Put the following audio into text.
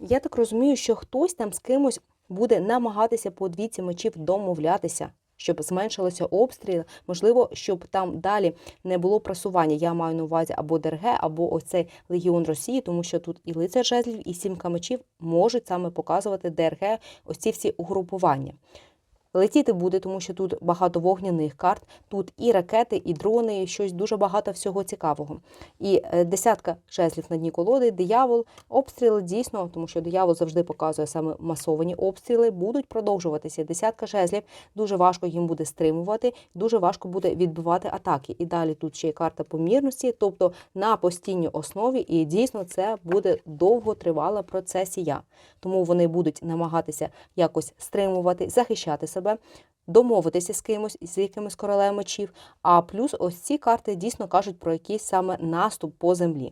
Я так розумію, що хтось там з кимось буде намагатися по двійці мечів домовлятися, щоб зменшилися обстріли, можливо, щоб там далі не було просування. Я маю на увазі або ДРГ, або ось цей легіон Росії, тому що тут і лицар жезлів, і сімка мечів можуть саме показувати ДРГ, ось ці всі угрупування. Летіти буде, тому що тут багато вогняних карт, тут і ракети, і дрони, і щось дуже багато всього цікавого. І е, десятка жезлів на дні колоди, диявол, обстріли дійсно, тому що диявол завжди показує саме масовані обстріли, будуть продовжуватися. Десятка жезлів дуже важко їм буде стримувати, дуже важко буде відбивати атаки. І далі тут ще є карта помірності, тобто на постійній основі, і дійсно це буде довготривала процесія. Тому вони будуть намагатися якось стримувати, захищати себе, домовитися з кимось, з якимось королем мечів. А плюс ось ці карти дійсно кажуть про якийсь саме наступ по землі.